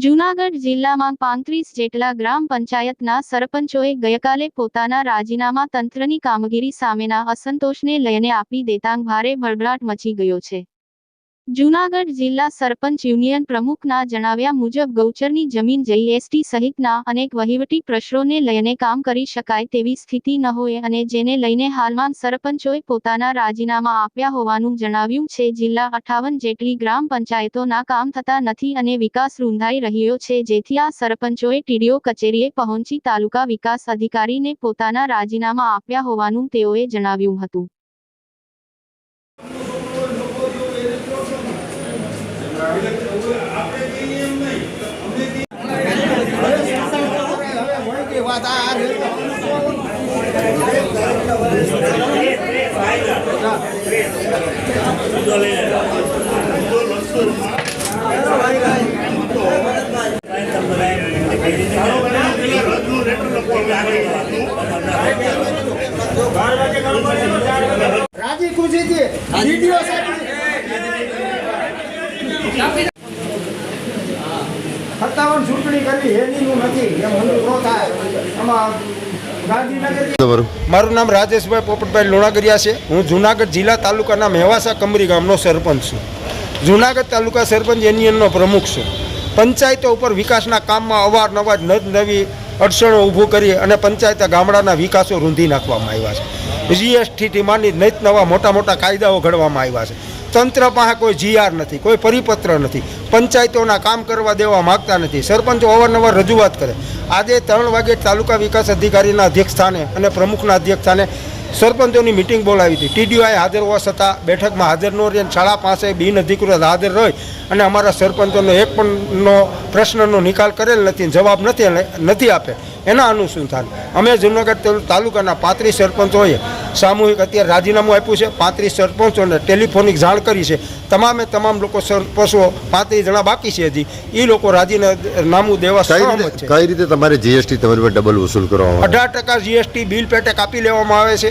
જૂનાગઢ જિલ્લામાં પાંત્રીસ જેટલા ગ્રામ પંચાયતના સરપંચોએ ગઈકાલે પોતાના રાજીનામા તંત્રની કામગીરી સામેના અસંતોષને લઈને આપી દેતાંગ ભારે ભળભળાટ મચી ગયો છે. જૂનાગઢ જિલ્લા સરપંચ યુનિયન પ્રમુખના જણાવ્યા મુજબ ગૌચરની જમીન જીએસટી સહિતના અનેક વહીવટી પ્રશ્નોને લઈને કામ કરી શકાય તેવી સ્થિતિ ન હોય અને જેને લઈને હાલમાં સરપંચોએ પોતાના રાજીનામા આપ્યા હોવાનું જણાવ્યું છે. જિલ્લા અઠાવન જેટલી ગ્રામ પંચાયતોના કામ થતા નથી અને વિકાસ રૂંધાઈ રહ્યો છે, જેથી આ સરપંચોએ ટીડીઓ કચેરીએ પહોંચી તાલુકા વિકાસ અધિકારીને પોતાના રાજીનામા આપ્યા હોવાનું તેઓએ જણાવ્યું હતું. રાજી ખુશી થી વીડિયો સત્તાવન ચૂંટણી કરવી હેનીનું નથી. એમ અનુભવ થાય. આમાં મારું નામ રાજેશભાઈ પોપટભાઈ લોણાગરિયા છે. હું જુનાગઢ જિલ્લા તાલુકાના મેવાસા કમરી ગામનો સરપંચ છું. જુનાગઢ તાલુકા સરપંચ યુનિયનનો પ્રમુખ છું. પંચાયતો ઉપર વિકાસના કામમાં અવારનવાર નવ નવી અડચણો ઊભું કરી અને પંચાયત ગામડાના વિકાસો રૂંધી નાખવામાં આવ્યા છે. જીએસટીથી માંડી નત નવા મોટા મોટા કાયદાઓ ઘડવામાં આવ્યા છે. તંત્ર પાસે કોઈ જીઆર નથી, કોઈ પરિપત્ર નથી, પંચાયતોના કામ કરવા દેવા માગતા નથી. સરપંચો અવારનવાર રજૂઆત કરે. આજે ત્રણ વાગે તાલુકા વિકાસ અધિકારીના અધ્યક્ષ સ્થાને અને પ્રમુખના અધ્યક્ષ સ્થાને સરપંચોની મિટિંગ બોલાવી હતી. ટીડીઓએ હાજર હોવા છતાં બેઠકમાં હાજર ન રહી અને શાળા પાસે બિન અધિકૃત હાજર રહી અને અમારા સરપંચોનો એક પણ નો પ્રશ્નનો નિકાલ કરેલ નથી જવાબ નથી નથી આપે. એના અનુસંધાન. અમે જૂનાગઢ તાલુકાના પાંત્રીસ સરપંચોએ સામૂહિક અત્યારે રાજીનામું આપ્યું છે. પાંત્રીસ સરપંચોને ટેલિફોનિક જાણ કરી છે. તમામે તમામ લોકો સરપંચો પાંત્રીસ જણા બાકી છે હજી. એ લોકો રાજીનામું દેવા કઈ સહમત છે. કઈ રીતે તમારે જીએસટી તમારી પર ડબલ વસૂલ કરવામાં? અઢાર ટકા જીએસટી બિલ પેટે કાપી લેવામાં આવે છે.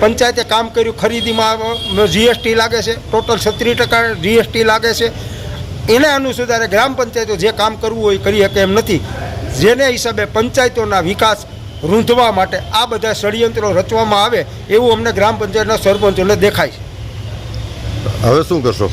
પંચાયતે કામ કર્યું ખરીદીમાં જીએસટી લાગે છે. ટોટલ છત્રીસ ટકા જીએસટી લાગે છે. એને અનુસંધાને ગ્રામ પંચાયતો જે કામ કરવું હોય એ કરી શકે એમ નથી. જેને હિસાબે પંચાયતોના વિકાસ રૂંધવા માટે આ બધા ષડયંત્રો રચવામાં આવે એવું અમને ગ્રામ પંચાયતના સરપંચોને દેખાય છે. હવે શું કરશો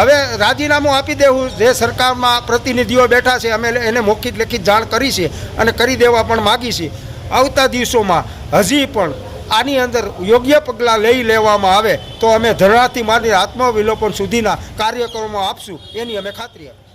હવે રાજીનામું આપી દેવું જે સરકારમાં પ્રતિનિધિઓ બેઠા છે અમે એને મૌખિક લેખિત જાણ કરી છે અને કરી દેવા પણ માગી છે. આવતા દિવસોમાં હજી પણ આની અંદર યોગ્ય પગલાં લઈ લેવામાં આવે તો અમે ધરણાથી માંડી આત્મવિલોપન સુધીના કાર્યક્રમો આપશું. એની અમે ખાતરી આપી